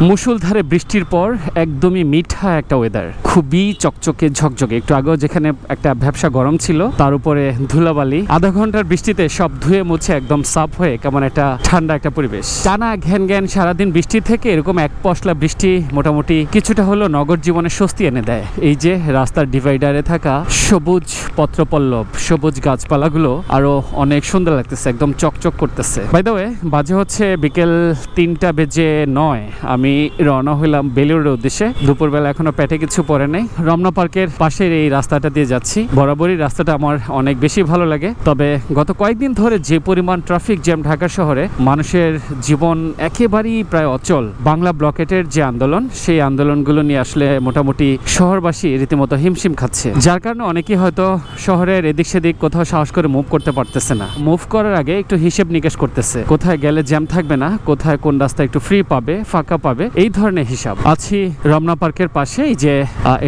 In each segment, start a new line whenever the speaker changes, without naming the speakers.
মুসুলধারে বৃষ্টির পর একদমই মিঠা একটা ওয়েদার খুবই চকচকে, ঝকঝকে। একটু আগেও যেখানে একটা ভ্যাবসা গরম ছিল, তার উপরে ধুলাবালি। আধা ঘণ্টার বৃষ্টিতে সব ধুয়ে মুছে একদম সাফ হয়ে কেমন একটা ঠান্ডা একটা পরিবেশ। টানা ঘ্যান ঘ্যান সারাদিন বৃষ্টি থেকে এরকম এক পশলা বৃষ্টি মোটামুটি কিছুটা হলো নগর জীবনে স্বস্তি এনে দেয়। এই যে রাস্তার ডিভাইডারে থাকা সবুজ পত্রপল্লব, সবুজ গাছপালাগুলো আরও অনেক সুন্দর লাগতেছে, একদম চকচক করতেছে। বাই দ্য ওয়ে বাজে হচ্ছে বিকেল তিনটা বেজে নয়। আমি রওনা হইলাম বেলুরের উদ্দেশ্যে। দুপুরবেলা এখনও পেটে কিছু পরে নাই। রমনা পার্কের পাশের এই রাস্তাটা দিয়ে যাচ্ছি। বরাবরই রাস্তাটা আমার অনেক বেশি ভালো লাগে। তবে গত কয়েকদিন ধরে যে পরিমাণ ট্রাফিক জ্যাম ঢাকা শহরে, মানুষের জীবন একেবারেই প্রায় অচল। বাংলা ব্লকেটের যে আন্দোলন, সেই আন্দোলনগুলো নিয়ে আসলে মোটামুটি শহরবাসী রীতিমতো হিমশিম খাচ্ছে। যার কারণে অনেকেই হয়তো শহরের এদিক সেদিক কোথাও সাহস করে মুভ করতে পারতেছে না। মুভ করার আগে একটু হিসেব নিকেশ করতেছে। কোথায় গেলে জ্যাম থাকবে না, কোথায় কোন রাস্তা একটু ফ্রি পাবে, ফাঁকা পাবে, এই ধরনের হিসাব। আছি রমনা পার্কের পাশেই যে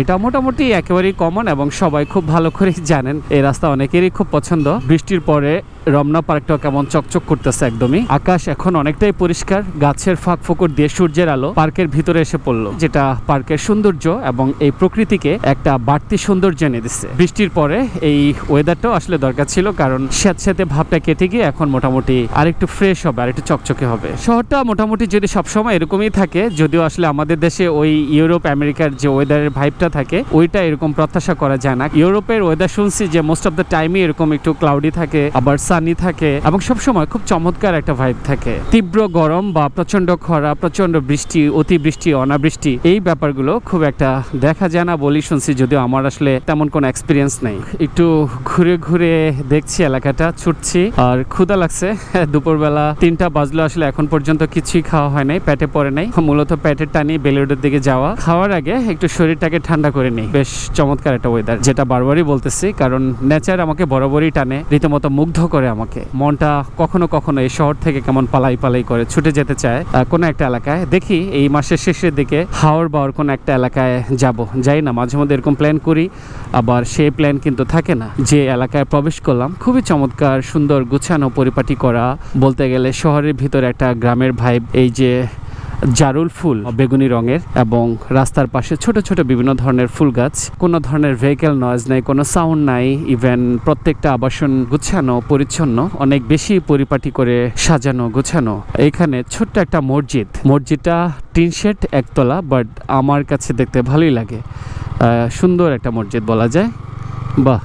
এটা মোটামুটি একেবারেই কমন এবং সবাই খুব ভালো করে জানেন, এই রাস্তা অনেকেরই খুব পছন্দ। বৃষ্টির পরে রমনা পার্কটা কেমন চকচক করতেছে একদমই। আকাশ এখন অনেকটাই পরিষ্কার, গাছের ফাঁক ফোকর দিয়ে সূর্যের আলো পার্কের ভিতরে এসে পড়ল, যেটা পার্কের সৌন্দর্য এবং এই প্রকৃতিকে একটা বাড়তি সৌন্দর্য এনে দিচ্ছে। বৃষ্টির পরে এই ওয়েদারটাও আসলে দরকার ছিল, কারণ স্যাঁতস্যাঁতে ভাবটা কেটে গিয়ে এখন মোটামুটি আরেকটু ফ্রেশ হবে, আরেকটু চকচকে হবে। শহরটা মোটামুটি যদি সবসময় এরকমই থাকে, যদিও আসলে আমাদের দেশে ওই ইউরোপ, আমেরিকার যে ওয়েদারের ভাইবটা থাকে, ওইটা এরকম প্রত্যাশা করা যায় না। ইউরোপের ওয়েদার শুনছি যে মোস্ট অফ দ্য টাইমই এরকম একটু ক্লাউডি থাকে, আবার সানি থাকে এবং সবসময় খুব চমৎকার একটা ভাইব থাকে। তীব্র গরম বা প্রচণ্ড খরা প্রচণ্ড বৃষ্টি, অতিবৃষ্টি, অনাবৃষ্টি, এই ব্যাপারগুলো খুব একটা দেখা যায় না বলি শুনছি, যদিও আমার আসলে তেমন কোনো এক্সপিরিয়েন্স নেই। একটু ঘুরে ঘুরে দেখছি এলাকাটা, ছুটছি, আর ক্ষুদা লাগছে। দুপুরবেলা তিনটা বাজলো আসলে, এখন পর্যন্ত কিছুই খাওয়া হয় নাই, পেটে পড়ে নাই। মূলত পেটের টানি বেলুড়ের দিকে যাওয়া। খাওয়ার আগে একটু শরীরটাকে ঠান্ডা করে নিই। বেশ চমৎকার একটা ওয়েদার যেটা বারবারই বলতেছি, কারণ নেচার আমাকে বরাবরই টানে, রীতিমতো মুগ্ধ করে। আমাকে। মনটা কখনো কখনো এই শহর থেকে কেমন পালাই পালাই করে ছুটে যেতে চায়। কোনো একটা এলাকায়। দেখি এই মাসের শেষের দিকে হাওড় বাওয়ার কোনো একটা এলাকায় যাব। যাই না, মাঝে মধ্যে এরকম প্ল্যান করি, আবার সেই প্ল্যান কিন্তু থাকে না। যে এলাকায় প্রবেশ করলাম, খুবই চমৎকার, সুন্দর, গুছানো, পরিপাটি করা। বলতে গেলে শহরের ভিতরে একটা গ্রামের ভাইব এই যে জারুল ফুল, বেগুনি রঙের এবং রাস্তার পাশে ছোট ছোট বিভিন্ন ধরনের ফুল গাছ। কোনো ধরনের ভেহিকেল নয়েজ নাই, কোনো সাউন্ড নাই ইভেন প্রত্যেকটা আবাসন গুছানো পরিচ্ছন্ন, অনেক বেশি পরিপাটি করে সাজানো গুছানো। এখানে ছোট্ট একটা মসজিদ। মসজিদটা টিন শেড একতলা বাট আমার কাছে দেখতে ভালোই লাগে। সুন্দর একটা মসজিদ বলা যায়। বাহ!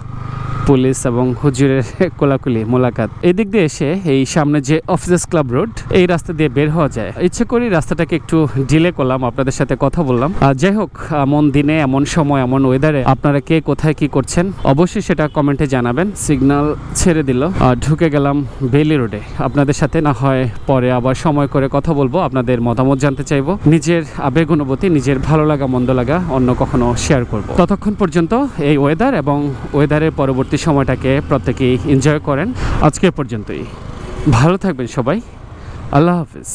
পুলিশ এবং হুজুরের কোলাকুলি, মোলাকাত। এদিক দিয়ে এসে এই সামনে যে অফিসার্স ক্লাব রোড, এই রাস্তা দিয়ে বের হওয়া যায়। ইচ্ছে করি রাস্তাটাকে একটু ডিলে করলাম, আপনাদের সাথে কথা বললাম। যাই হোক, এমন দিনে, এমন সময়, এমন ওয়েদারে আপনারা কে কোথায় কি করছেন, অবশ্যই সেটা কমেন্টে জানাবেন। সিগন্যাল ছেড়ে দিল। ঢুকে গেলাম বেলি রোডে। আপনাদের সাথে না হয় পরে আবার সময় করে কথা বলব, আপনাদের মতামত জানতে চাইব। নিজের আবেগ, অনুভূতি, নিজের ভালো লাগা, মন্দ লাগা অন্য কখনো শেয়ার করব। ততক্ষণ পর্যন্ত এই ওয়েদার এবং ওয়েদারের পরবর্তী সময়টাকে প্রত্যেকেই এনজয় করেন। আজকে পর্যন্তই। ভালো থাকবেন সবাই। আল্লাহ হাফিজ।